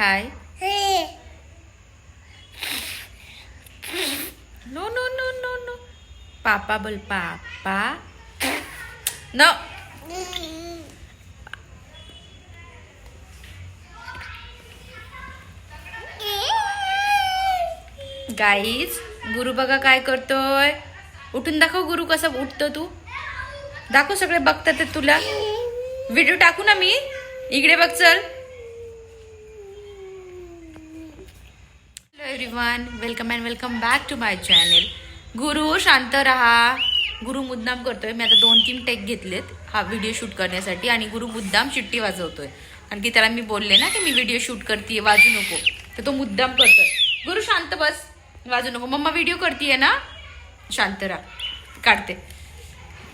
Hi no no no no no पापा बोल पापा no guys गुरु बघा काय करतोय. उठून दाखव गुरु कसं उठतो तू. दाखव सगळे बघतात ते तुला. व्हिडिओ टाकू ना मी. इकडे बघ चल. Everyone welcome and welcome back to my channel गुरु शांत रहा. गुरु मुद्दाम करतोय. मी आता दोन तीन टेक घेतलेत. हा व्हिडिओ शूट करण्यासाठी आणि गुरु मुद्दाम चिट्टी वाजवतोय. कारण की त्याला मी बोलले ना की मी व्हिडिओ शूट करते वाजू नको. तर तो मुद्दाम करतोय. गुरु शांत बस. वाजू नको. मम्मा व्हिडिओ करते ना? शांत राहा. काढते.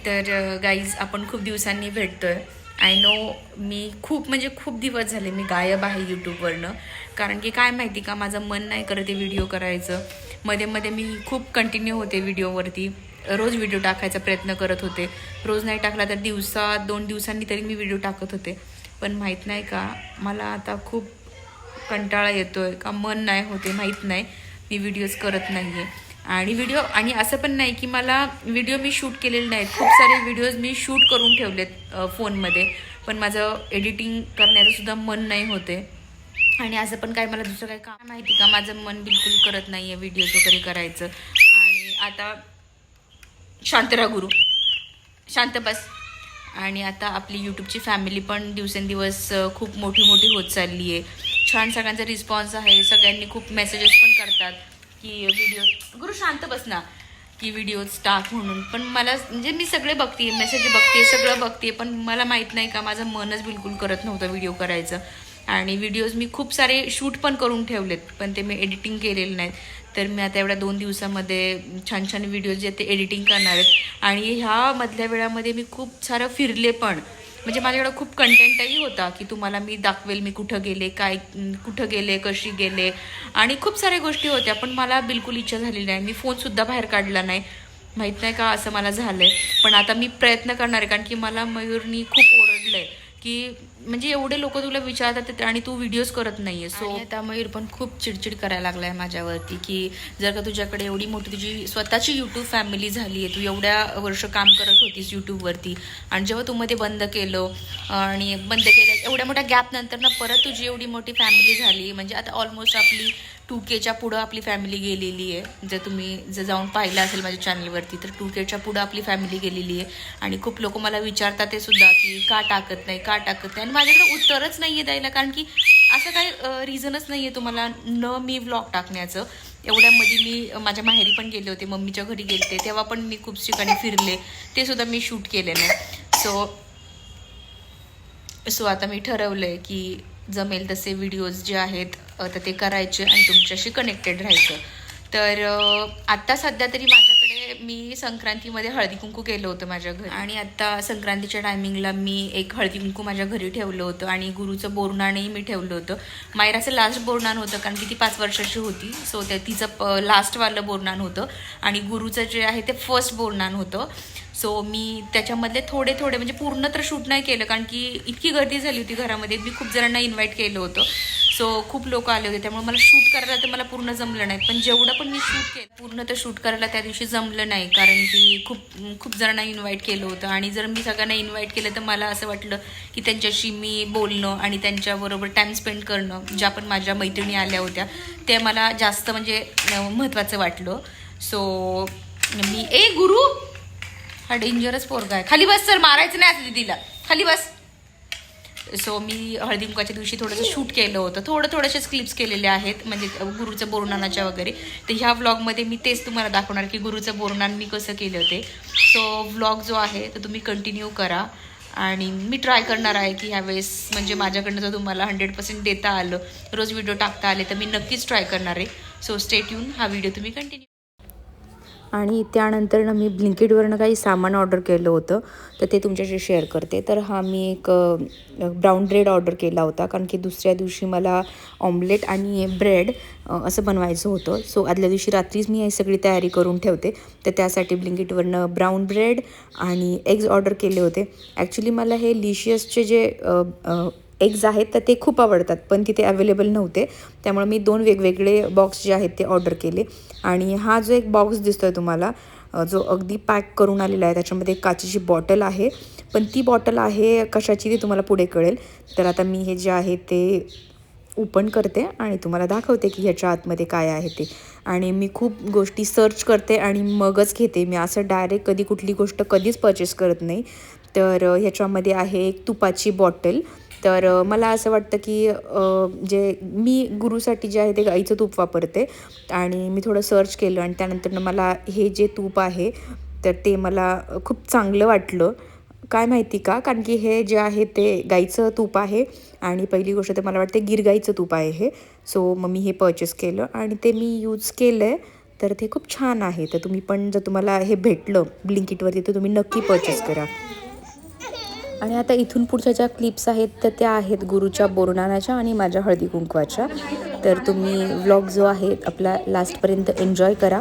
तर गाईज आपण खूप दिवसांनी भेटतोय. आय नो मी खूप म्हणजे खूप दिवस झाले मी गायब आहे यूट्यूबवरनं कारण की काय माहिती का माझं मन नाही करत आहे व्हिडिओ करायचं. मध्ये मध्ये मी खूप कंटिन्यू होते व्हिडिओवरती रोज व्हिडिओ टाकायचा प्रयत्न करत होते. रोज नाही टाकला तर दिवसा दोन दिवसांनी तरी मी व्हिडिओ टाकत होते. पण माहीत नाही का मला आता खूप कंटाळा येतो आहे का मन नाही होते माहीत नाही. मी व्हिडिओज करत नाही आहे आणि व्हिडिओ आणि असं पण नाही की मला व्हिडिओ मी शूट केलेले नाहीत. खूप सारे व्हिडिओज मी शूट करून ठेवलेत फोनमध्ये पण माझं एडिटिंग करण्याचं सुद्धा मन नाही होते. आणि असं पण काय मला दुसरं काय काम माहिती का? माझं मन बिलकुल करत नाही आहे व्हिडिओज वगैरे करायचं. आणि आता शांत राहा गुरु. शांत बस. आणि आता आपली यूट्यूबची फॅमिली पण दिवसेंदिवस खूप मोठी मोठी होत चालली आहे छान सगळ्यांचा रिस्पॉन्स आहे. सगळ्यांनी खूप मेसेजेस पण करतात की व्हिडिओ गुरु शांत बस ना. की व्हिडिओज टाक म्हणून. पण मला म्हणजे मी सगळे बघते मेसेज बघते सगळं बघते पण मला माहीत नाही का? माझं मनच बिलकुल करत नव्हतं व्हिडिओ करायचं. आणि व्हिडिओज मी खूप सारे शूट पण करून ठेवलेत पण ते मी एडिटिंग केलेले नाहीत. तर मी आता एवढ्या दोन दिवसामध्ये छान छान व्हिडिओज जे ते एडिटिंग करणार आहेत. आणि ह्या मधल्या वेळामध्ये मी खूप सारं फिरले पण. म्हणजे माझ्याकडं खूप कंटेंटही होता की तुम्हाला मी दाखवेल मी कुठं गेले काय कुठं गेले कशी गेले. आणि खूप साऱ्या गोष्टी होत्या पण मला बिलकुल इच्छा झालेली नाही. मी फोनसुद्धा बाहेर काढला नाही. माहीत नाही का असं मला झालं आहे पण आता मी प्रयत्न करणार आहे कारण की मला मयूरनी खूप ओरडलं आहे की म्हणजे एवढे लोक तुला विचारतात आणि तू व्हिडिओज करत नाहीये सो आता मयूर पण खूप चिडचिड करायला लागलाय माझ्यावरती की जर का तुझ्याकडे एवढी मोठी तुझी स्वतःची युट्यूब फॅमिली झाली आहे तू एवढ्या वर्ष काम करत होतीस युट्यूबवरती आणि जेव्हा तू मध्ये बंद केलं आणि बंद केलं एवढ्या मोठ्या गॅप नंतर ना परत तुझी एवढी मोठी फॅमिली झाली म्हणजे आता ऑलमोस्ट आपली टू केच्या पुढं आपली फॅमिली गेलेली आहे. जर तुम्ही जर जाऊन पाहिलं असेल माझ्या चॅनलवरती तर टू केच्या पुढं आपली फॅमिली गेलेली आहे. आणि खूप लोक मला विचारतात ते सुद्धा की का टाकत नाही का टाकत नाही? आणि माझ्याकडे उत्तरच नाही आहे द्यायला कारण की असं काही रिझनच नाही आहे तुम्हाला न मी व्लॉग टाकण्याचं. एवढ्यामध्ये मी माझ्या माहेरी पण गेले होते मम्मीच्या घरी गेलते तेव्हा पण मी खूप ठिकाणी फिरले. ते सुद्धा मी शूट केले नाही सो सो आता मी ठरवलं आहे की जमेल तसे व्हिडिओज जे आहेत तर ते करायचे आणि तुमच्याशी कनेक्टेड राहायचं. तर आत्ता सध्या तरी माझ्याकडे मी संक्रांतीमध्ये हळदी कुंकू केलं होतं माझ्या घरी. आणि आता संक्रांतीच्या टायमिंगला मी एक हळदी कुंकू माझ्या घरी ठेवलं होतं आणि गुरुचं बोरणानही मी ठेवलं होतं. मायराचं लास्ट बोरणान होतं कारण की ती पाच वर्षाची होती. सो त्या तिचं प लास्टवालं बोरणान होतं. आणि गुरुचं जे आहे ते फर्स्ट बोरणान होतं. सो मी त्याच्यामधले थोडे थोडे म्हणजे पूर्ण तर शूट नाही केलं कारण की इतकी गर्दी झाली होती घरामध्ये. मी खूप जणांना इन्व्हाइट केलं होतं. सो खूप लोक आले होते. त्यामुळे मला शूट करायला तर मला पूर्ण जमलं नाही. पण जेवढं पण मी शूट केलं पूर्ण तर शूट करायला त्या दिवशी जमलं नाही कारण की खूप खूप जणांना इन्व्हाइट केलं होतं. आणि जर मी सगळ्यांना इन्व्हाइट केलं तर मला असं वाटलं की त्यांच्याशी मी बोलणं आणि त्यांच्याबरोबर टाईम स्पेंड करणं ज्या पण माझ्या मैत्रिणी आल्या होत्या ते मला जास्त म्हणजे महत्त्वाचं वाटलं. सो मी ए गुरु! हा डेंजरस पोरगा आहे. खाली बस सर मारायचं नाही असं तिला खाली बस. सो मी हळदी कुंकाच्या दिवशी थोडंसं शूट केलं होतं. थोडं थोडेसेच क्लिप्स केलेले आहेत म्हणजे गुरुचं बोरणानाच्या वगैरे. तर ह्या व्लॉगमध्ये मी तेच तुम्हाला दाखवणार की गुरुचं बोरणान मी कसं केलं होते. सो व्लॉग जो आहे तो तुम्ही कंटिन्यू करा. आणि मी ट्राय करणार आहे की ह्यावेळेस म्हणजे माझ्याकडनं जर तुम्हाला हंड्रेड पर्सेंट देता आलं रोज व्हिडिओ टाकता आले तर मी नक्कीच ट्राय करणार आहे. सो स्टेट येऊन हा व्हिडिओ तुम्ही कंटिन्यू आणि त्यानंतर ना मी ब्लिंकिटवरनं काही सामान ऑर्डर केलं होतं तर ते तुमच्याशी शेअर करते. तर हा मी एक ब्राऊन ब्रेड ऑर्डर केला होता कारण की दुसऱ्या दिवशी मला ऑमलेट आणि ब्रेड असं बनवायचं होतं. सो आदल्या दिवशी रात्रीच मी ही सगळी तयारी करून ठेवते. तर त्यासाठी ब्लिंकिटवरनं ब्राऊन ब्रेड आणि एग्ज ऑर्डर केले होते. ॲक्च्युली मला हे लिशियसचे जे एग्ज आहेत तर ते खूप आवडतात पण तिथे अवेलेबल नव्हते. त्यामुळे मी दोन वेगवेगळे बॉक्स जे आहेत ते ऑर्डर केले. आणि हा जो एक बॉक्स दिसतो आहे तुम्हाला जो अगदी पॅक करून आलेला आहे त्याच्यामध्ये एक काचेची बॉटल आहे. पण ती बॉटल आहे कशाची ती तुम्हाला पुढे कळेल. तर आता मी हे जे आहे ते ओपन करते आणि तुम्हाला दाखवते की ह्याच्या आतमध्ये काय आहे ते. आणि मी खूप गोष्टी सर्च करते आणि मगच घेते. मी असं डायरेक्ट कधी कुठली गोष्ट कधीच पर्चेस करत नाही. तर ह्याच्यामध्ये आहे एक तुपाची बॉटल तर मला असं वाटतं की जे मी गुरुसाठी जे आहे ते गाईचं तूप वापरते आणि मी थोडं सर्च केलं आणि त्यानंतर मला हे जे तूप आहे तर ते मला खूप चांगलं वाटलं. काय माहिती का? कारण की हे जे आहे ते गाईचं तूप आहे आणि पहिली गोष्ट तर मला वाटते गिरगाईचं तूप आहे हे. सो मग मी हे पर्चेस केलं आणि ते मी यूज केलं आहे तर ते खूप छान आहे. तर तुम्ही पण जर तुम्हाला हे भेटलं ब्लिंकिटवरती तर तुम्ही नक्की पर्चेस करा. आणि आता इथून पुढच्या ज्या क्लिप्स आहेत तर त्या आहेत गुरुच्या बोरनानाच्या आणि माझ्या हळदी कुंकवाच्या. तर तुम्ही व्लॉग जो आहे आपला लास्टपर्यंत एन्जॉय करा.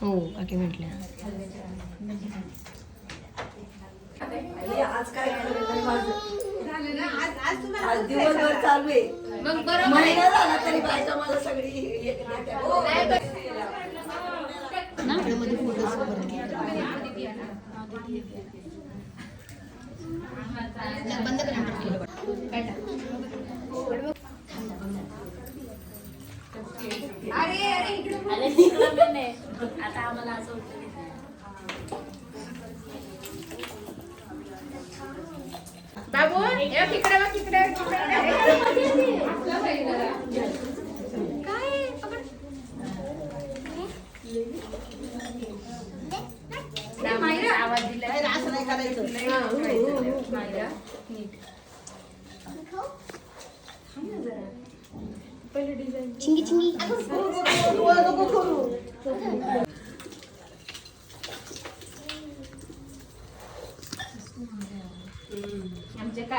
हो काकी म्हटल्या आज दिवसभर चालू आहे महिना झाला तरी बायका मला सगळी हे- हे- असं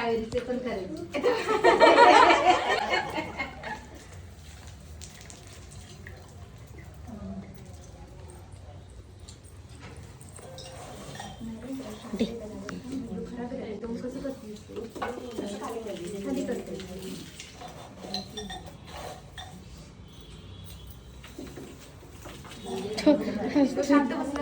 कावेरीचे पण करायचे शांत बसला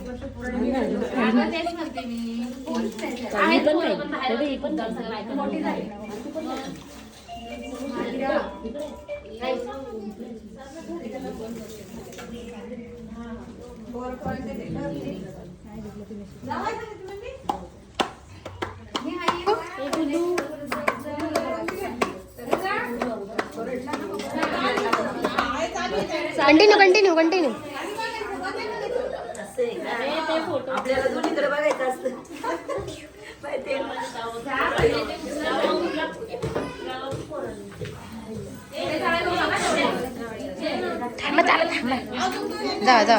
मी पण नाही पण कंटिन्यू कंटिन्यू कंटिन्यू त्याला दोन्हीकडे बघायचं असतं थांबा चालत थांबा जा जा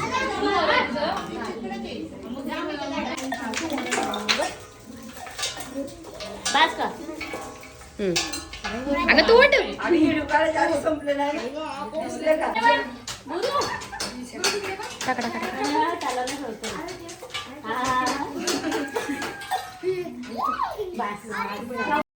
बास का? अगं तू उठ. आणि हे दुकान जास्त संपलं नाही दिसलं का? बास.